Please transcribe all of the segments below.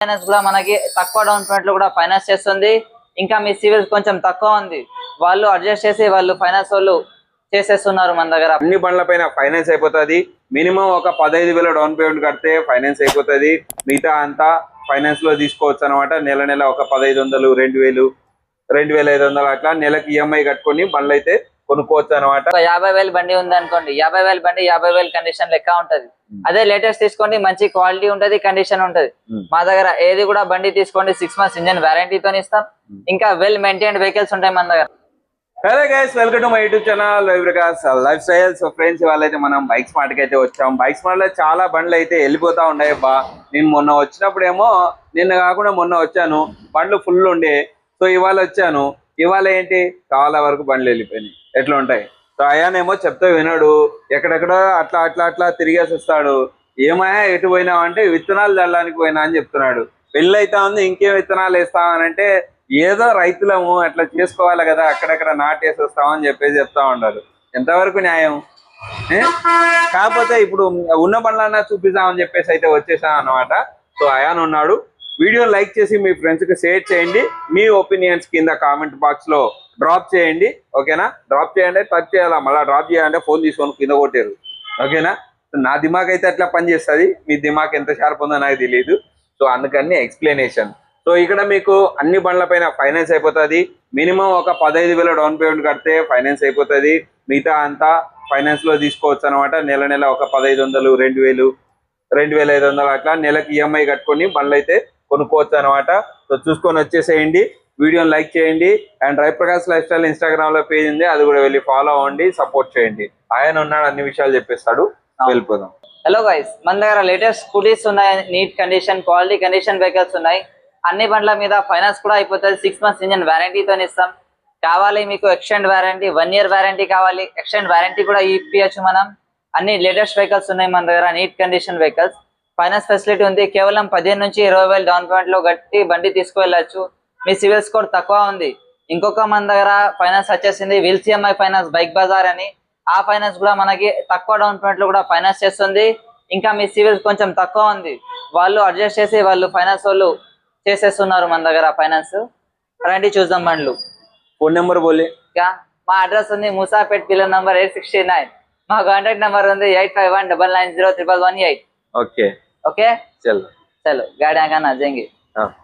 Finance కూడా మనకి తక్కువ డౌన్ పేమెంట్లో కూడా ఫైనాన్స్ చేస్తుంది. ఇంకా మీ సివిల్ కొంచెం తక్కువ ఉంది. వాళ్ళు అడ్జస్ట్ చేసి వాళ్ళు ఫైనాన్స్ వాళ్ళు చేసేస్తున్నారు మన దగ్గర. అన్ని బండ్ల పైన ఫైనాన్స్ అయిపోతుంది. మినిమం ఒక పదహైదు వేల డౌన్ పేమెంట్ కడితే ఫైనాన్స్ అయిపోతుంది. మిగతా అంతా ఫైనాన్స్లో తీసుకోవచ్చు అనమాట నెల నెల ఒక పదహైదు వందలు రెండు వేలు రెండు వేల ఐదు వందలు అట్లా నెలకు ఈఎంఐ కట్టుకొని బండ్లు అయితే కొనుక్కోవచ్చు అనమాట యాభై వేలు బండి ఉంది అనుకోండి యాభై వేలు బండి యాభై వేలు కండిషన్ లెక్క ఉంటది. అదే లేటెస్ట్ తీసుకోండి మంచి క్వాలిటీ ఉంటది కండిషన్ ఉంటది. మా దగ్గర ఏది కూడా బండి తీసుకోండి సిక్స్ మంత్స్ ఇంజన్ వారంటీతో ఇస్తాం. ఇంకా వెల్ మెయింటైన్డ్ వెహికల్స్ ఉంటాయి మన దగ్గర. Hello guys welcome to my YouTube channel Vikas lifestyle so friends వాళ్ళైతే మనం బైక్ స్మార్ట్కి అయితే వచ్చాం. బైక్ స్మార్ట్లో చాలా బండ్లు అయితే వెళ్ళిపోతా ఉన్నాయి బా నేను మొన్న వచ్చినప్పుడేమో నిన్న కాకుండా మొన్న వచ్చాను. బండ్లు ఫుల్ ఉండే. సో ఇవాళ వచ్చాను. ఇవాళ ఏంటి? చాలా వరకు బండ్లు వెళ్ళిపోయినాయి. ఎట్లా ఉంటాయి? సో అయానేమో చెప్తే వినడు. ఎక్కడెక్కడ అట్లా అట్లా అట్లా తిరిగేసి వస్తాడు. ఏమయ్యా ఎటు పోయినావు అంటే విత్తనాలు చల్లడానికి పోయినా అని చెప్తున్నాడు. పెళ్ళి అయితే ఉంది ఇంకేం విత్తనాలు వేస్తామనంటే ఏదో రైతులము అట్లా చేసుకోవాలి కదా అక్కడక్కడ నాటేసి వస్తామని చెప్పేసి చెప్తా ఉన్నారు ఎంతవరకు న్యాయం? కాకపోతే ఇప్పుడు ఉన్న పనులన్నా చూపిస్తామని చెప్పేసి అయితే వచ్చేసాం అన్నమాట. సో అయాన్ ఉన్నాడు. వీడియో లైక్ చేసి మీ ఫ్రెండ్స్కి షేర్ చేయండి. మీ ఒపీనియన్స్ కింద కామెంట్ బాక్స్లో డ్రాప్ చేయండి ఓకేనా? డ్రాప్ చేయండి టచ్ చేయాలా? మళ్ళీ డ్రాప్ చేయాలంటే ఫోన్ తీసుకొని కింద కొట్టారు ఓకేనా? నా దిమాగ్ అయితే అట్లా పనిచేస్తుంది. మీ దిమాగ్ ఎంత షార్ప్ ఉందో నాకు తెలియదు సో అందుకని ఎక్స్ప్లెనేషన్ సో ఇక్కడ మీకు అన్ని బండ్ల పైన ఫైనాన్స్ అయిపోతుంది. మినిమం ఒక పదహైదు వేల డౌన్ పేమెంట్ కడితే ఫైనాన్స్ అయిపోతుంది. మిగతా అంతా ఫైనాన్స్లో తీసుకోవచ్చు అనమాట నెల నెల ఒక పదహైదు వందలు రెండు వేలు రెండు వేల ఐదు వందలు అట్లా నెలకు ఈఎంఐ కట్టుకొని బండ్లు అయితే కొనుక్కోవచ్చు అనమాట సో చూసుకొని వచ్చేసేయండి. వీడియోని లైక్ చేయండి. అండ్ డ్రై ప్రకాష్ లైఫ్ స్టైల్ ఇన్స్టాగ్రామ్లో పేజ్ ఉంది. అది కూడా వెళ్ళి ఫాలో అవ్వండి సపోర్ట్ చేయండి. ఆయన ఉన్నాడు అన్ని విషయాలు చెప్పేస్తాడు. వెళ్ళిపోదాం. హలో గైస్ మన దగ్గర లేటెస్ట్ స్కూటీస్ ఉన్నాయి neat condition quality condition vehicles ఉన్నాయి. అన్ని బండ్ల మీద ఫైనాన్స్ కూడా అయిపోతుంది. సిక్స్ మంత్స్ ఇంజన్ వారంటీతో ఇస్తాం. కావాలి మీకు extend warranty one year warranty కావాలి. ఎక్స్టెండ్ వారంటీ కూడా ఇప్పించచ్చు మనం. అన్ని లేటెస్ట్ వెహికల్స్ ఉన్నాయి మన దగ్గర neat condition vehicles finance facility ఉంది. కేవలం పదిహేను నుంచి ఇరవై వేలు డౌన్ పేమెంట్లో గట్టి బండి తీసుకువెళ్ళచ్చు. మీ సివిల్ స్కోర్ తక్కువ ఉంది. ఇంకొక మన దగ్గర ఫైనాన్స్ వచ్చేసింది. విల్ సిఎంఐ ఫైనాన్స్ బైక్ బజార్ అని. ఆ ఫైనాన్స్ కూడా మనకి తక్కువ డౌన్ పేమెంట్లో కూడా ఫైనాన్స్ చేస్తుంది. ఇంకా మీ సివిల్ కొంచెం తక్కువ ఉంది. వాళ్ళు అడ్జస్ట్ చేసి వాళ్ళు ఫైనాన్స్ వాళ్ళు చేసేస్తున్నారు మన దగ్గర ఫైనాన్స్ రండి చూద్దాం బండ్లు. ఫోన్ నెంబర్ బోలే. ఇంకా మా అడ్రస్ ఉంది Moosapet pillar number eight sixty nine. మా కాంటాక్ట్ నెంబర్ ఉంది eight five one double nine zero triple one eight. Okay. Okay? చల్. చలో గాడి జంగి.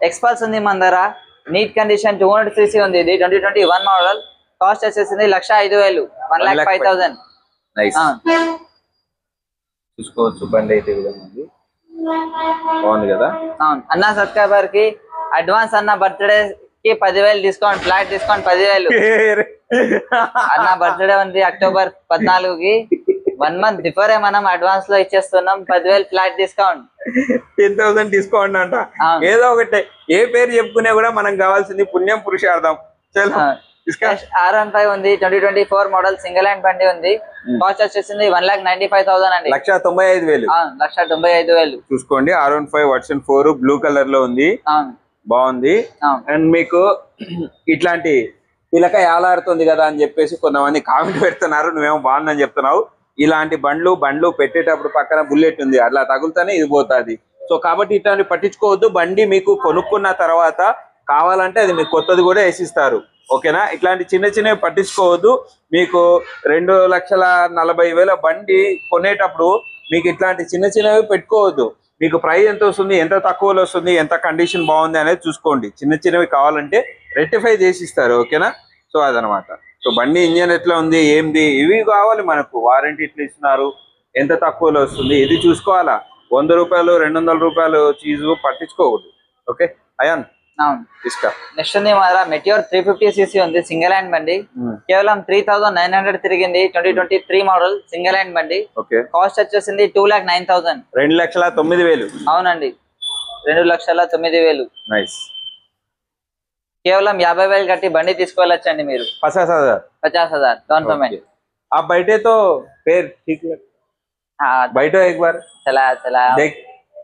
ఎక్స్పల్స్ ఉంది మన దగ్గర. Neat condition two hundred CC ఉంది. ఇది twenty twenty one model cost వచ్చేసింది లక్ష ఐదు వేలు. వన్ లాక్ ఫైవ్ థౌసండ్ చూసుకోవచ్చు. బండి అయితే ఉంది. బాగుంది కదా? అవును. అన్న సబ్స్క్రైబర్కి అడ్వాన్స్ అన్న బర్త్డే కి పదివేలు డిస్కౌంట్ ఫ్లాట్ డిస్కౌంట్ పదివేలు. అన్న బర్త్డే ఉంది అక్టోబర్ పద్నాలుగుకి. వన్ మంత్ బిఫోరే మనం అడ్వాన్స్లో ఇచ్చేస్తున్నాం పదివేలు flat discount ten thousand discount అంట. ఏదో ఒకటే ఏ పేరు చెప్పుకునే కూడా మనకు కావాల్సింది పుణ్యం పురుషార్థం. చలో. ఆర్ వన్ ఫైవ్ ఉంది twenty twenty four model single hand బండి ఉంది. కాస్ట్ వచ్చేసింది one lakh ninety five thousand అండి. లక్ష తొంభై ఐదు వేలు. లక్ష తొంభై ఐదు వేలు. చూసుకోండి R one five version four blue కలర్లో ఉంది. బాగుంది. అండ్ మీకు ఇట్లాంటి పిలక ఏలాడుతుంది కదా అని చెప్పేసి కొంతమంది కామెంట్ పెడుతున్నారు. నువ్వేమో బాగుందని చెప్తున్నావు. ఇలాంటి బండ్లు బండ్లు పెట్టేటప్పుడు పక్కన బుల్లెట్ ఉంది. అట్లా తగులుతానే ఇది పోతుంది. సో కాబట్టి ఇట్లాంటి పట్టించుకోవద్దు. బండి మీకు కొనుక్కున్న తర్వాత కావాలంటే అది మీకు కొత్తది కూడా వేసిస్తారు. ఓకేనా? ఇట్లాంటి చిన్న చిన్నవి పట్టించుకోవద్దు. మీకు రెండు లక్షల నలభై వేల బండి కొనేటప్పుడు మీకు ఇట్లాంటి చిన్న చిన్నవి పెట్టుకోవద్దు. మీకు ప్రైస్ ఎంత వస్తుంది ఎంత తక్కువలో వస్తుంది ఎంత కండిషన్ బాగుంది అనేది చూసుకోండి. చిన్న చిన్నవి కావాలంటే రెక్టిఫై చేసి ఇస్తారు. ఓకేనా? సో అదనమాట. సో బండి ఇంజన్ ఎట్లా ఉంది ఏంది? ఇవి కావాలి మనకు. వారంటీ ఎట్లా ఇస్తున్నారు? ఎంత తక్కువలో వస్తుంది? ఇది చూసుకోవాలా? వంద రూపాయలు రెండు వందల రూపాయలు చీజు పట్టించుకోకూడదు. ఓకే? అయాన్? అవును. ఇస్కా. నెక్స్ట్ ఉంది మన దగ్గర మెటియోర్ త్రీ ఫిఫ్టీ సీసీ ఉంది సింగిల్ హ్యాండ్ బండి. కేవలం త్రీ థౌసండ్ నైన్ హండ్రెడ్ తిరిగింది twenty twenty three model single hand బండి. ఓకే. కాస్ట్ వచ్చేసింది టూ లాక్ నైన్ థౌసండ్ రెండు లక్షల తొమ్మిది వేలు. అవునండి. రెండు లక్షల తొమ్మిది వేలు. నైస్ కేవలం యాభై వేలు కట్టి బండి తీసుకువెళ్ళొచ్చండి మీరు పచాస్ హజార్ పచాస్ హజార్ డౌన్ పేమెంట్ आप बैठे तो फिर ठीक लग बैठो एक बार చలా చలా देख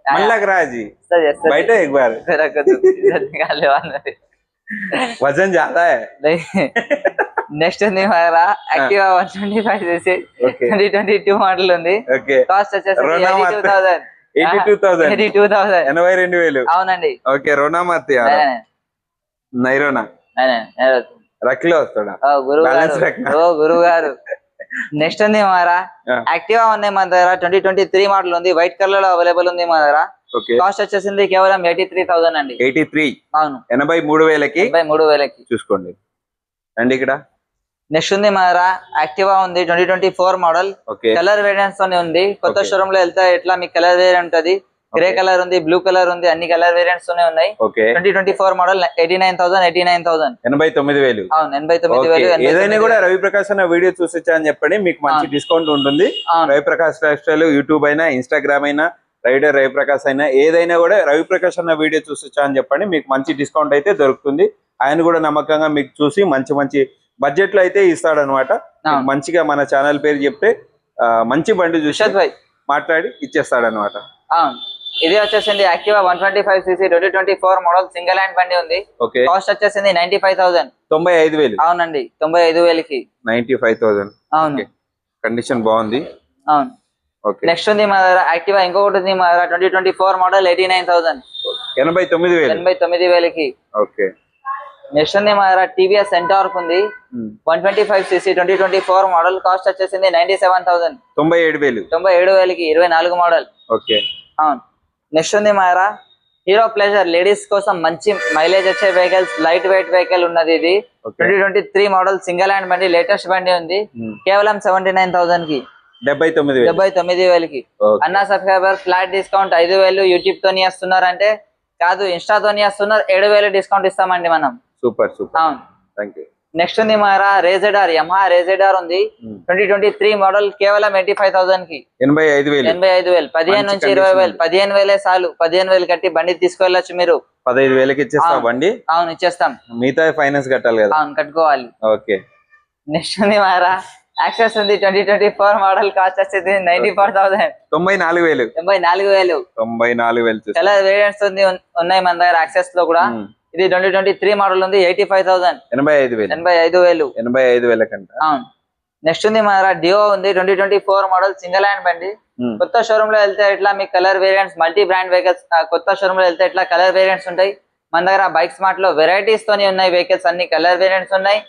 मन लग रहा है जी వస్తుంది, వస్తుంది. बैठो एक बार పెరగదు. ఇజ్జత్ నికాలే వాళ్ళది. वजन ज्यादा है నెక్స్ట్ ఉంది మన యాక్టివా వన్ ట్వంటీ ఫైవ్ చేసి Okay. Twenty twenty two model ఉంది ओके కాస్ట్ వచ్చేసి రోనా eighty two thousand eighty two thousand eighty two thousand ఎనభై రెండు వేలు అవునండి ఓకే రుణమతి నైరోనా? రకిలో వస్తాడా? గురువు గారు. నెక్స్ట్ ఉంది మారా. యాక్టివా ఉంది మన దగ్గర. ట్వంటీ ట్వంటీ త్రీ మోడల్ ఉంది. వైట్ కలర్లో అవైలబుల్ ఉంది మన దగ్గర. ఓకే. కాస్ట్ వచ్చేసింది కేవలం ఎయిటీ త్రీ థౌసండ్ అండి. Eighty three? అవును. ఎనభై మూడు వేలకి? మూడు వేలకి. చూసుకోండి. అండి ఇక్కడ? నెక్స్ట్ ఉంది మన దగ్గర యాక్టివా ఉంది. Twenty twenty four model. Colour variants తోనే ఉంది. కొత్త. షోరూమ్లో వెళ్తే ఎట్లా? మీకు కలర్ వేరియంట్ ఉంటది గ్రే. కలర్ ఉంది బ్లూ కలర్ ఉంది అన్ని కలర్ వేరియంట్స్ ఉన్నాయి. Twenty twenty four model eighty nine thousand eighty nine thousand. ఎనభై తొమ్మిది వేలు. అవును ఎనభై తొమ్మిది వేలు ఏదైనా కూడా. రవి ప్రకాష్ అన్న వీడియో చూసొచ్చా అని చెప్పండి మీకు మంచి. డిస్కౌంట్ ఉంటుంది. Ravi Prakash lifestyle YouTube అయినా ఇన్స్టాగ్రామ్ అయినా రైడర్ రవి ప్రకాష్ అయినా ఏదైనా కూడా రవి ప్రకాష్ అన్న వీడియో చూసొచ్చా అని చెప్పండి మీకు మంచి డిస్కౌంట్ అయితే దొరుకుతుంది. ఆయన కూడా నమ్మకంగా మీకు చూసి మంచి మంచి బడ్జెట్లో అయితే ఇస్తాడనమాట. మంచిగా మన ఛానల్ పేరు చెప్తే మంచి బండి చూసి మాట్లాడి ఇచ్చేస్తాడనమాట అవును. ఇది వచ్చేసింది Activa one twenty five CC twenty twenty four model single hand బండి ఉంది. కాస్ట్ వచ్చేసింది నైన్టీ ఫైవ్ థౌసండ్. తొంభై ఐదు వేలు. అవునండి తొంభై ఐదు వేలకి. Ninety five thousand. అవును. కండిషన్ బాగుంది. అవును. ఓకే. నెక్స్ట్ ఉంది మా దగ్గర యాక్టివా ఇంకొకటి ఉంది మా దగ్గర twenty twenty four model eighty nine thousand. ఎనభై తొమ్మిది వేలు. ఎనభై తొమ్మిది వేలకి. ఓకే. నెక్స్ట్ ఉంది మా దగ్గర టీవీఎస్ సెంటార్క్ ఉంది. One twenty five CC twenty twenty four model cost వచ్చేసింది నైన్టీ సెవెన్ థౌసండ్. తొంభై ఏడు వేలు. తొంభై ఏడు వేలకి ఇరవై నాలుగు మోడల్. ఓకే. అవును. నెక్స్ట్ ఉంది మా దగ్గర హీరో ప్లెజర్ లేడీస్ కోసం మంచి మైలేజ్ వచ్చే వెహికల్స్ లైట్ వెయిట్ వెహికల్ ఉన్నది ఇది. Twenty twenty three model single hand బండి లేటెస్ట్ బండి ఉంది. ఉమ్. కేవలం సెవెంటీ నైన్ థౌసండ్కి. డెబ్బై తొమ్మిది డెబ్బై తొమ్మిది వేలకి. అన్న సబ్స్క్రైబర్ ఫ్లాట్ డిస్కౌంట్ ఐదు వేలు యూట్యూబ్ తోని వస్తున్నారంటే కాదు ఇన్స్టా తోని వస్తున్నారు ఏడు వేలు డిస్కౌంట్ ఇస్తామండి మనం. సూపర్ సూపర్ అవును. థ్యాంక్ యూ నెక్స్ట్ ఉంది మారా Ray ZR Yamaha Ray ZR ఉంది. ట్వంటీ ట్వంటీ త్రీ మోడల్ కేవలం ఎయిటీ ఫైవ్ థౌసండ్కి ఎనభై ఐదు వేలు. ఎనభై ఐదు వేలు. పదిహేను నుంచి ఇరవై వేలు. పదిహేను వేలే చాలు. పదిహేను వేలు కట్టి బండి తీసుకెళ్ళొచ్చు మీరు. పదహైదు వేలకి ఇచ్చేస్తా. బండి? అవును ఇచ్చేస్తాం. మిగతా ఫైనాన్స్ కట్టాలి కదా. అవును కట్టుకోవాలి. ఓకే. నెక్స్ట్ ఉంది మారా యాక్సెస్ ఉంది twenty twenty four model cost వచ్చేది నైన్టీ ఫోర్ థౌసండ్. తొంభై నాలుగు వేలు. తొంభై నాలుగు వేలు. తొంభై నాలుగు వేలు చాలా వేరియంట్స్ ఉంది ఉన్నాయి మన దగ్గర యాక్సెస్లో కూడా. ఇది ట్వంటీ ట్వంటీ త్రీ మోడల్ ఉంది ఎయిటీ ఫైవ్ థౌసండ్ ఎనభై ఐదు వేలు. ఎనభై ఐదు వేలు. ఎనభై ఐదు వేల కంట అవును. నెక్స్ట్ ఉంది మన డియో ఉంది twenty twenty four model single hand బండి. కొత్త షోరూమ్లో వెళ్తే ఇట్లా మీకు colour variants multi brand vehicles కొత్త షోరూమ్లో వెళ్తే ఇట్లా కలర్ వేరియంట్స్ ఉంటాయి? మన దగ్గర బైక్ స్మార్ట్లో వెరైటీస్ తోని ఉన్నాయి వెహికల్స్ అన్ని కలర్ వేరియంట్స్ ఉన్నాయి.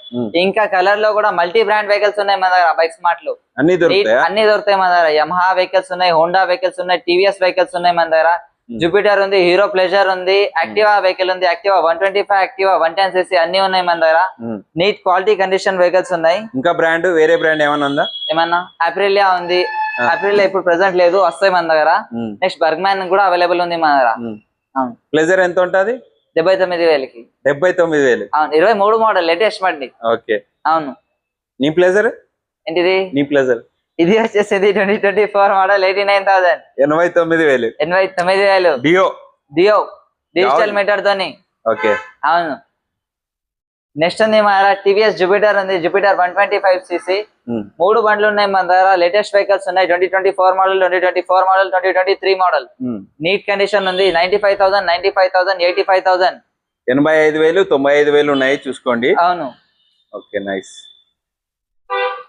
ఇంకా కలర్లో కూడా మల్టీ బ్రాండ్ వెహికల్స్ ఉన్నాయి మన దగ్గర బైక్ స్మార్ట్లో. అన్ని దొరుకుతాయా? మన దగ్గర. యమహా వెహికల్స్ ఉన్నాయి హోండా వెహికల్స్ ఉన్నాయి టీవీఎస్ వెహికల్స్ ఉన్నాయి మన దగ్గర. జూపిటర్ ఉంది హీరో ప్లెజర్ ఉంది యాక్టివా వెహికల్ ఉంది Activa one twenty five Activa one ten CC అన్ని ఉన్నాయి మన దగ్గర. నీట్ క్వాలిటీ కండిషన్ వెహికల్స్ ఉన్నాయి. ఇంకా బ్రాండ్ వేరే బ్రాండ్ ఏమైనా ఉందా? ఏమన్నా? అప్రిలియా ఉంది. అప్రిలియా ఇప్పుడు ప్రెసెంట్ లేదు వస్తాయి మన దగ్గర. నెక్స్ట్ బర్గ్మాన్ కూడా అవైలబుల్ ఉంది మన దగ్గర. ప్లెజర్ ఎంత ఉంటది? డెబ్బై తొమ్మిది వేలకి. డెబ్బై తొమ్మిది వేలు. అవును ఇరవై మూడు మోడల్ లేటెస్ట్ బండి ఓకే అవును. నీ ప్లెజర్ ఏంటిది? నీ ప్లెజర్ ఇది వచ్చేసింది twenty twenty four model eighty nine thousand ఎనభై తొమ్మిది వేలు. ఎనభై తొమ్మిది వేలు. Dio Dio digital. మీటర్ తోని ఓకే. అవును. నెక్స్ట్ ఉంది మన దగ్గర టీవీఎస్ జూపిటర్ ఉంది. Jupiter one twenty five CC. మూడు బండ్లు ఉన్నాయి మన దగ్గర. లేటెస్ట్ వెహికల్స్ ఉన్నాయి. Twenty twenty four model twenty twenty four model twenty twenty three model. Neat condition ఉంది. Ninety five thousand ninety five thousand eighty five thousand ఎనభై ఐదు వేలు తొంభై ఐదు వేలు ఉన్నాయి. చూసుకోండి. అవును. ఓకే నైస్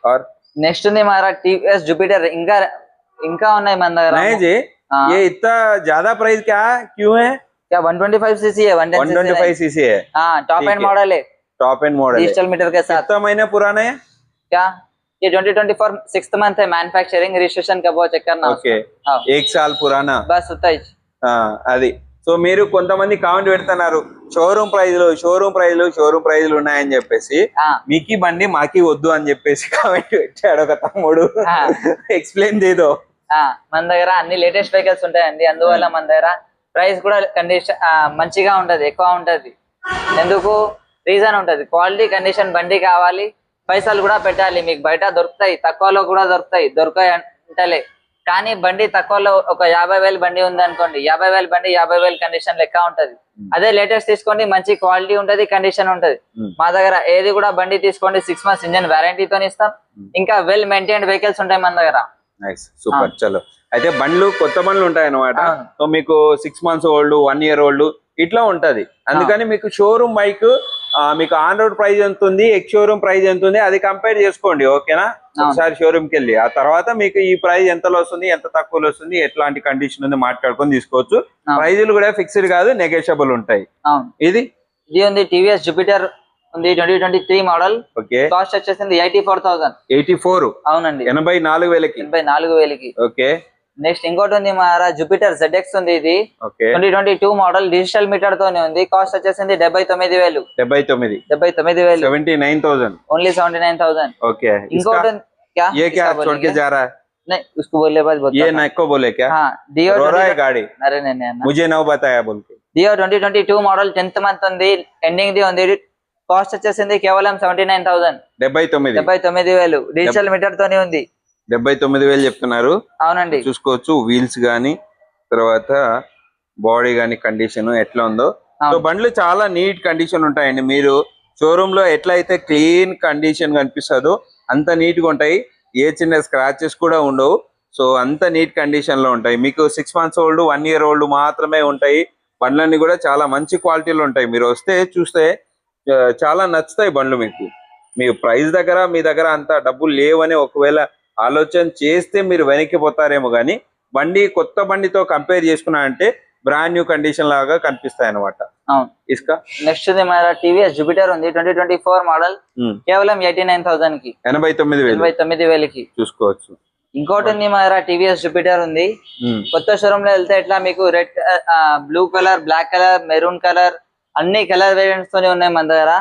और नेक्स्ट ने हमारा टीवीएस जुपिटर इनका इनका होना है मन नहीं जी ये इतना ज्यादा प्राइस क्या क्यों है क्या 125 सीसी है 125 सीसी है हाँ टॉप एंड मॉडल है top end model digital meter के साथ कितना महीना पुराना है क्या ये 2024 सिक्स्थ मंथ है मैन्युफैक्चरिंग रजिस्ट्रेशन का वो चेक करना ओके एक साल पुराना बस उतना ही అది సో మీరు కొంతమంది కామెంట్ పెడుతున్నారు షోరూమ్ ప్రైజ్లు షోరూమ్ ప్రైజ్లు షోరూమ్ ప్రైజ్లు ఉన్నాయని చెప్పేసి మీకి బండి మాకి వద్దు అని చెప్పేసి కామెంట్ పెట్టాడు ఒక తమ్ముడు. ఎక్స్ప్లెయిన్ చేయదు ఆ, మన దగ్గర అన్ని లేటెస్ట్ వెహికల్స్ ఉంటాయండి. అందువల్ల మన దగ్గర ప్రైస్ కూడా కండిషన్ మంచిగా ఉంటది ఎక్కువ ఉంటది. ఎందుకు? రీజన్ ఉంటది. క్వాలిటీ కండిషన్ బండి కావాలి. పైసలు కూడా పెట్టాలి. మీకు బయట దొరుకుతాయి తక్కువలో కూడా దొరుకుతాయి. దొరకాయి అంటలే కానీ బండి తక్కువలో ఒక యాభై వేలు బండి ఉంది అనుకోండి యాభై వేలు బండి యాభై వేలు కండిషన్ లెక్క ఉంటది. అదే లేటెస్ట్ తీసుకోండి మంచి క్వాలిటీ ఉంటది కండిషన్ ఉంటది. మా దగ్గర ఏది కూడా బండి తీసుకోండి సిక్స్ మంత్స్ ఇంజన్ వారంటీతో ఇస్తాం. ఇంకా వెల్ మెయింటైన్డ్ వెహికల్స్ ఉంటాయి మన దగ్గర. సూపర్ చలో. అయితే బండ్లు కొత్త బండ్లు ఉంటాయి అనమాట. సో మీకు six months old one year old ఇట్లా ఉంటది. అందుకని మీకు షోరూమ్ బైక్ మీకు ఆన్ రోడ్ ప్రైస్ ఎంత ఉంది? ఎక్స్ షోరూమ్ ప్రైస్ ఎంత ఉంది? అది కంపేర్ చేసుకోండి ఓకేనా? ఒకసారి షోరూమ్కి వెళ్ళి. ఆ తర్వాత మీకు ఈ ప్రైస్ ఎంతలో వస్తుంది ఎంత తక్కువలో వస్తుంది ఎట్లాంటి కండిషన్ ఉంది మాట్లాడుకొని తీసుకోవచ్చు. ప్రైజులు కూడా ఫిక్స్డ్ కాదు నెగోషియబుల్ ఉంటాయి. ఇది? ఇది ఉంది టీవీఎస్ జూపిటర్ ఉంది twenty twenty three model. Okay. Cost వచ్చేసింది eighty four thousand. Eighty four? అవునండి. ఎనభై నాలుగు వేలకి? ఎనభై నాలుగు వేలకి. ఓకే. నెక్స్ట్ ఇంకోటి ఉంది మా జూపిటర్ ZX ఉంది ఇది okay twenty twenty two model digital meter తోనే ఉంది కాస్ట్ వచ్చేసింది డెబ్బై తొమ్మిది వేలు డెబ్బై తొమ్మిది డెబ్బై తొమ్మిది వేలు seventy nine thousand only seventy nine thousand okay इंकोट इसका क्या ये क्या इसका छोड़ के बोलेंगे? जा रहा है नहीं उसको बोलने बाद ये बोलता नको बोले क्या हाँ डियो रो रहा है गाड़ी अरे नहीं नहीं मुझे नव बताया बोल के Dio twenty twenty two model tenth month ఉంది ఎండింగ్ ది ఉంది కాస్ట్ వచ్చేసింది కేవలం సెవెంటీ నైన్ థౌసండ్ డెబ్బై తొమ్మిది డెబ్బై తొమ్మిది వేలు డిజిటల్ మీటర్ తోనే ఉంది డెబ్బై తొమ్మిది వేలు చెప్తున్నారు. అవునండి. చూసుకోవచ్చు వీల్స్ గానీ తర్వాత బాడీ గానీ కండిషన్ ఎట్లా ఉందో. సో. బండ్లు చాలా నీట్ కండిషన్ ఉంటాయండి. మీరు షోరూమ్లో ఎట్లా అయితే క్లీన్ కండిషన్ కనిపిస్తుందో అంత నీట్గా ఉంటాయి. ఏ చిన్న స్క్రాచెస్ కూడా ఉండవు. సో అంత నీట్ కండిషన్లో ఉంటాయి. మీకు six months old one year old మాత్రమే ఉంటాయి. బండ్లన్నీ కూడా చాలా మంచి క్వాలిటీలో ఉంటాయి. మీరు వస్తే చూస్తే చాలా నచ్చుతాయి బండ్లు మీకు. మీ ప్రైస్ దగ్గర మీ దగ్గర అంత డబ్బులు లేవని ఒకవేళ ఆలోచన చేస్తే మీరు వెనక్కి పోతారేమో కానీ బండి కొత్త బండితో కంపేర్ చేసుకున్నా అంటే బ్రాండ్ న్యూ కండిషన్ లాగా కనిపిస్తాయి అనమాట ఇసుక? నెక్స్ట్ మన టీవీఎస్ జూపిటర్ ఉంది ట్వంటీ ట్వంటీ ఫోర్ మోడల్ కేవలం ఎయిటీ నైన్ థౌసండ్కి ఎనభై తొమ్మిది ఎనభై తొమ్మిది వేలకి. చూసుకోవచ్చు. ఇంకోటి ఉంది మన టీవీఎస్ జూపిటర్ ఉంది. ఉమ్, కొత్త షోరూమ్లో వెళ్తే ఇట్లా మీకు red blue colour black colour maroon colour అన్ని కలర్ వేరియంట్స్ తోనే ఉన్నాయి మన దగ్గర.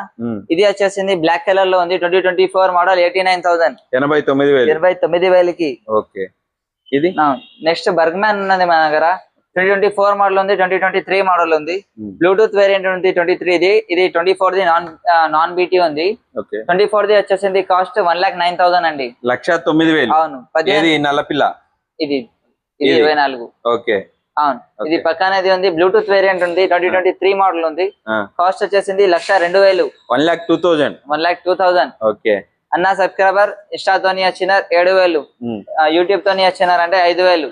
ఇది వచ్చేసింది బ్లాక్ కలర్లో ఉంది. Twenty twenty four model eighty nine thousand ఎనభై తొమ్మిది వేలు. ఇరవై తొమ్మిది వేలకి. ఓకే. ఇది? నెక్స్ట్ బర్గ్మ్యాన్ ఉన్నది మన దగ్గర. ట్వంటీ ట్వంటీ ఫోర్ మోడల్ ఉంది ట్వంటీ ట్వంటీ త్రీ మోడల్ ఉంది బ్లూటూత్ వేరియంట్ ఉంది ట్వంటీ త్రీ ఇది ఇది twenty four the non non BT ఉంది. ట్వంటీ ఫోర్ ది వచ్చేసింది cost one lakh nine thousand అండి. లక్ష తొమ్మిది వేలు. అవును. పదిహేను ఏది? నల్లపిల్ల. ఇది ఇది. ఇరవై నాలుగు. ఓకే. అవును. ఇది Okay. పక్కనది ఉంది బ్లూటూత్ వేరియంట్ ఉంది ట్వంటీ ట్వంటీ త్రీ మోడల్ ఉంది. కాస్ట్ వచ్చేసింది లక్ష రెండు వేలు. One lakh two thousand one lakh two thousand okay. అన్న సబ్స్క్రైబర్ ఇన్స్టాతోని వచ్చినారు ఏడు వేలు. యూట్యూబ్ తోని వచ్చినారు అంటే ఐదు వేలు.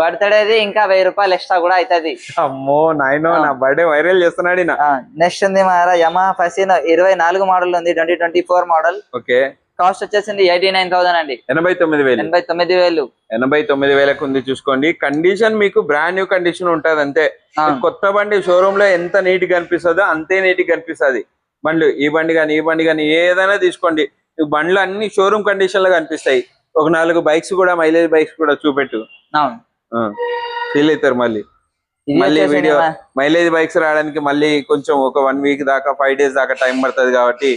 బర్త్డేది ఇంకా వెయ్యి రూపాయలు ఎక్స్ట్రా కూడా అవుతుంది అమ్మో నాయనో నా బర్త్డే వైరల్ చేస్తున్నాడు. నెక్స్ట్ ఉంది మన యమా ఫసిన్ ఇరవై నాలుగు మోడల్ ఉంది twenty twenty four model okay. Cost వచ్చేసింది ఎయిటీ నైన్ థౌసండ్ అండి. ఎనభై తొమ్మిది వేలు. ఎనభై తొమ్మిది వేలు. ఎనభై తొమ్మిది వేలకు ఉంది చూసుకోండి. కండిషన్ మీకు బ్రాండ్ న్యూ కండిషన్ ఉంటది అంతే. కొత్త బండి షోరూమ్లో ఎంత నీట్గా కనిపిస్తుందో అంతే నీట్గా కనిపిస్తుంది బండ్లు ఈ బండి కానీ ఈ బండి కానీ ఏదైనా తీసుకోండి. బండ్లు అన్ని షోరూమ్ కండిషన్లో కనిపిస్తాయి ఒక నాలుగు బైక్స్ కూడా మైలేజ్ బైక్స్ కూడా చూపెట్టు. ఫీల్ అవుతారు మళ్ళీ. మళ్ళీ వీడియో మైలేజ్ బైక్స్ రావడానికి మళ్ళీ కొంచెం ఒక వన్ వీక్ దాకా ఫైవ్ డేస్ దాకా టైం పడుతుంది కాబట్టి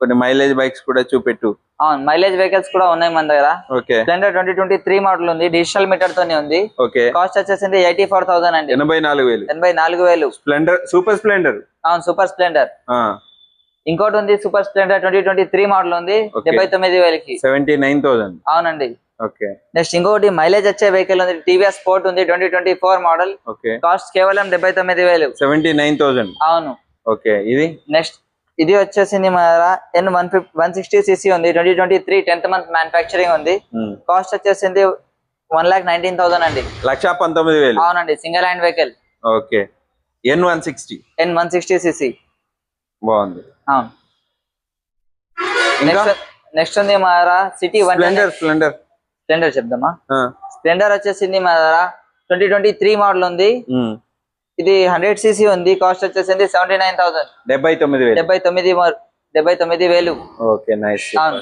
కొన్ని మైలేజ్ బైక్స్ కూడా చూపెట్టు. అవును మైలేజ్ వెహికల్స్ కూడా ఉన్నాయి మన దగ్గర. Okay. Splendor twenty twenty three model ఉంది డిజిటల్ మీటర్ తోనే ఉంది. ఓకే. కాస్ట్ వచ్చేసింది ఎయిటీ ఫోర్ థౌసండ్ అండి. ఎనభై నాలుగు వేలు. ఎనభై నాలుగు వేలు. స్ప్లెండర్ సూపర్ స్ప్లెండర్ అవును సూపర్ స్ప్లెండర్ ఇంకోటి ఉంది super Splendor twenty twenty three model ఉంది. డెబ్బై తొమ్మిది వేలకి. సెవెంటీ నైన్ థౌసండ్ అవునండి. ఓకే. నెక్స్ట్ ఇంకోటి మైలేజ్ వచ్చే వెహికల్ ఉంది టీవీఎస్ స్పోర్ట్ ఉంది twenty twenty four model okay. Cost కేవలం డెబ్బై తొమ్మిది వేలు. సెవెంటీ నైన్ థౌసండ్ అవును. ఓకే. ఇది? నెక్స్ట్ ఇది వచ్చేసింది మన N one fifty one sixty CC ఉంది. Twenty twenty three tenth month manufacturing ఉంది. కాస్ట్ వచ్చేసింది వన్ లాక్ నైన్టీన్ థౌసండ్ అండి. లక్ష పంతొమ్మిది వేలు. అవునండి. Single hand vehicle okay. N one sixty N one sixty CC బాగుంది. అవును. నెక్స్ట్ నెక్స్ట్ ఉంది మా city one Splendor Splendor Splendor చెప్దామా? Splendor వచ్చేసింది మా ట్వంటీ ట్వంటీ త్రీ మోడల్ ఉంది. ఇది హండ్రెడ్ సీసీ ఉంది కాస్ట్ వచ్చేసింది సెవెంటీ నైన్ థౌసండ్ డెబ్బై తొమ్మిది వేలు డెబ్బై తొమ్మిది మో- డెబ్బై తొమ్మిది వేలు ओके नाइस అవును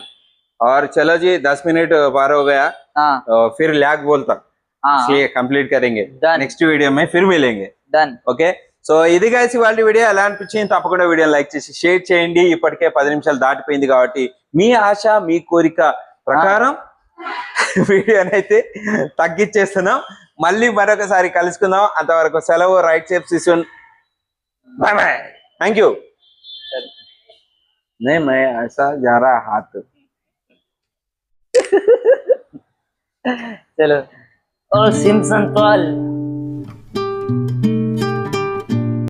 और चलो जी दस मिनट पार हो गया ఆ, और फिर लैग बोलता ఆ, इसलिए कंप्लीट करेंगे Done. నెక్స్ట్ వీడియో में फिर मिलेंगे డన్ ఓకే సో ఇది గైస్ ఇవాళ వీడియో ఎలా అనిపించింది తప్పకుండా వీడియో లైక్ చేసి షేర్ చేయండి ఇప్పటికే పది నిమిషాలు దాటిపోయింది కాబట్టి మీ ఆశ మీ కోరిక ప్రకారం వీడియోనైతే తగ్గించేస్తున్నాం మళ్ళీ మరొకసారి కలుసుకుందాం అంతవరకు సెలవు right safe సిసోన్ bye bye thank you సరే नहीं मैं ऐसा जा रहा हाथ चलो और सिम्सन कॉल